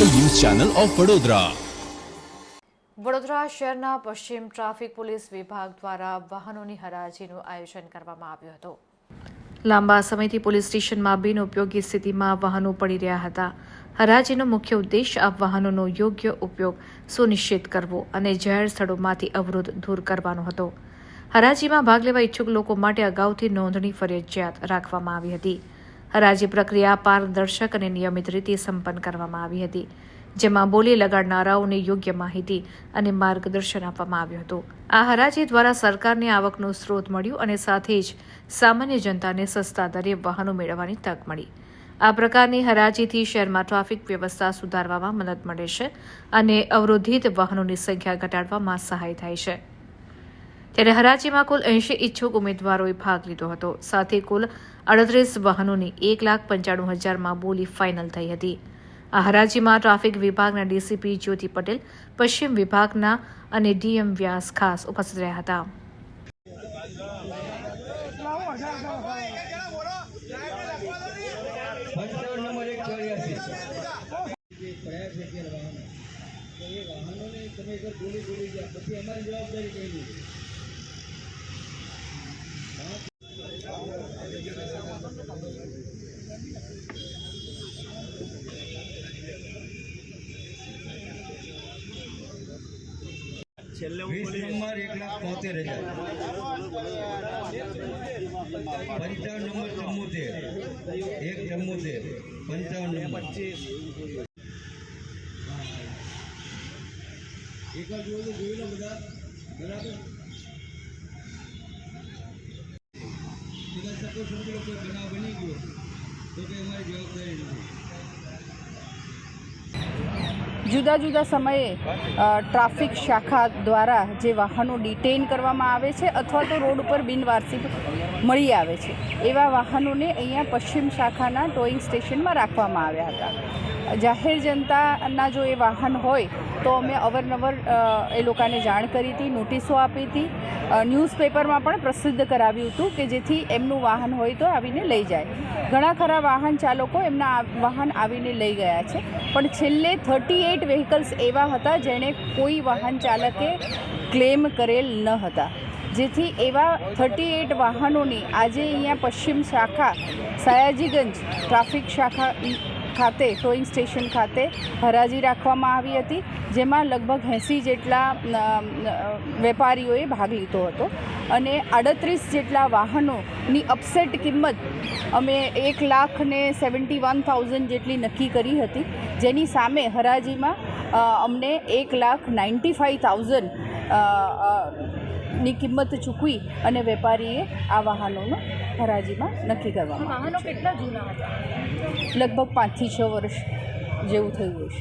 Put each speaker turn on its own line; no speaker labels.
Channel of Vadodara.
Vadodara શહેરના પશ્ચિમ traffic police વિભાગ દ્વારા વાહનોની હરાજીનું આયોજન કરવામાં આવ્યું હતું. લાંબા સમયથી પોલીસ સ્ટેશનમાં બિનઉપયોગી સ્થિતિમાં વાહનો પડી રહ્યા હતા. હરાજીનો મુખ્ય ઉદ્દેશ આ વાહનોનો યોગ્ય ઉપયોગ સુનિશ્ચિત કરવો અને જાહેર સ્થળોમાંથી અવરોધ દૂર કરવાનો હતો. હરાજીમાં ભાગ લેવા ઈચ્છુક લોકો માટે અગાઉથી નોંધણી ફરજિયાત રાખવામાં આવી હતી. હરાજી પ્રક્રિયા પારદર્શક અને નિયમિત રીતે સંપન્ન કરવામાં આવી હતી, જેમાં બોલી લગાડનારાઓને યોગ્ય માહિતી અને માર્ગદર્શન આપવામાં આવ્યું હતું. આ હરાજી દ્વારા સરકારને આવકનો સ્ત્રોત મળ્યું અને સાથે જ સામાન્ય જનતાને સસ્તા દરે વાહનો મેળવવાની તક મળી. આ પ્રકારની હરાજીથી શહેરમાં ટ્રાફિક વ્યવસ્થા સુધારવામાં મદદ મળે છે અને અવરોધિત વાહનોની સંખ્યા ઘટાડવામાં સહાય થાય છે. ત્યારે હરાજીમાં કુલ એંશી ઈચ્છુક ઉમેદવારોએ ભાગ લીધો હતો. સાથે કુલ અડત્રીસ વાહનોની એક લાખ પંચાણું હજારમાં બોલી ફાઇનલ થઈ હતી. આ હરાજીમાં ટ્રાફિક વિભાગના ડીસીપી જ્યોતિ પટેલ, પશ્ચિમ વિભાગના અને ડીએમ વ્યાસ ખાસ ઉપસ્થિત રહ્યા હતા.
વાહનોને તમે બોલી બોલી ગયા પછી અમારી જવાબદારી કઈ વીસ નંબર એક લાખ તોતેર હજાર પંચાવન નંબર ચુમ્મોતેર. એક ચુમ્મોતેર. પંચાવન નંબર. એકવાર જોયું તો જોયું ને બધા બરાબર સપોઝ સમજી લો બનાવ બની ગયો. તો કે અમારી જવાબદારી નથી.
જુદા જુદા સમયે ટ્રાફિક શાખા દ્વારા જે વાહનો ડિટેઇન કરવામાં આવે છે અથવા તો રોડ ઉપર બિનવારસી મળી આવે છે. એવા વાહનોને અહીંયા પશ્ચિમ શાખાના ટોઈંગ સ્ટેશનમાં રાખવામાં આવ્યા હતા. જાહેર જનતાના જો એ વાહન હોય, તો અમે અવરનવર એ લોકોને જાણ કરી હતી, નોટિસો આપી હતી. ન્યૂઝપેપરમાં પણ પ્રસિદ્ધ કરાવ્યું હતું કે જેથી એમનું વાહન હોય તો આવીને લઈ જાય. ઘણા ખરા વાહન ચાલકો એમના વાહન આવીને લઈ ગયા છે. પણ છેલ્લે થર્ટી એઇટ વ્હીકલ્સ એવા હતા જેણે કોઈ વાહન ચાલકે ક્લેમ કરેલ ન હતા. જેથી એવા થર્ટી એઇટ વાહનોની આજે અહીંયા પશ્ચિમ શાખા સયાજીગંજ ટ્રાફિક શાખા ખાતે, ટોઈંગ સ્ટેશન ખાતે હરાજી રાખવામાં આવી હતી, જેમાં લગભગ એંસી જેટલા વેપારીઓએ ભાગ લીધો હતો. અને આડત્રીસ જેટલા વાહનોની અપસેટ કિંમત અમે એક લાખ ને સેવન્ટી વન થાઉઝન્ડ જેટલી નક્કી કરી હતી. જેની સામે હરાજીમાં અમને એક લાખ નાઇન્ટી ફાઇવ થાઉઝન્ડ ની કિંમત ચૂકવી અને વેપારીએ આ વાહનોનો હરાજીમાં નક્કી કરવામાં વાહનો કેટલા જૂના હતા? લગભગ પાંચથી છ વર્ષ જેવું થયું હશે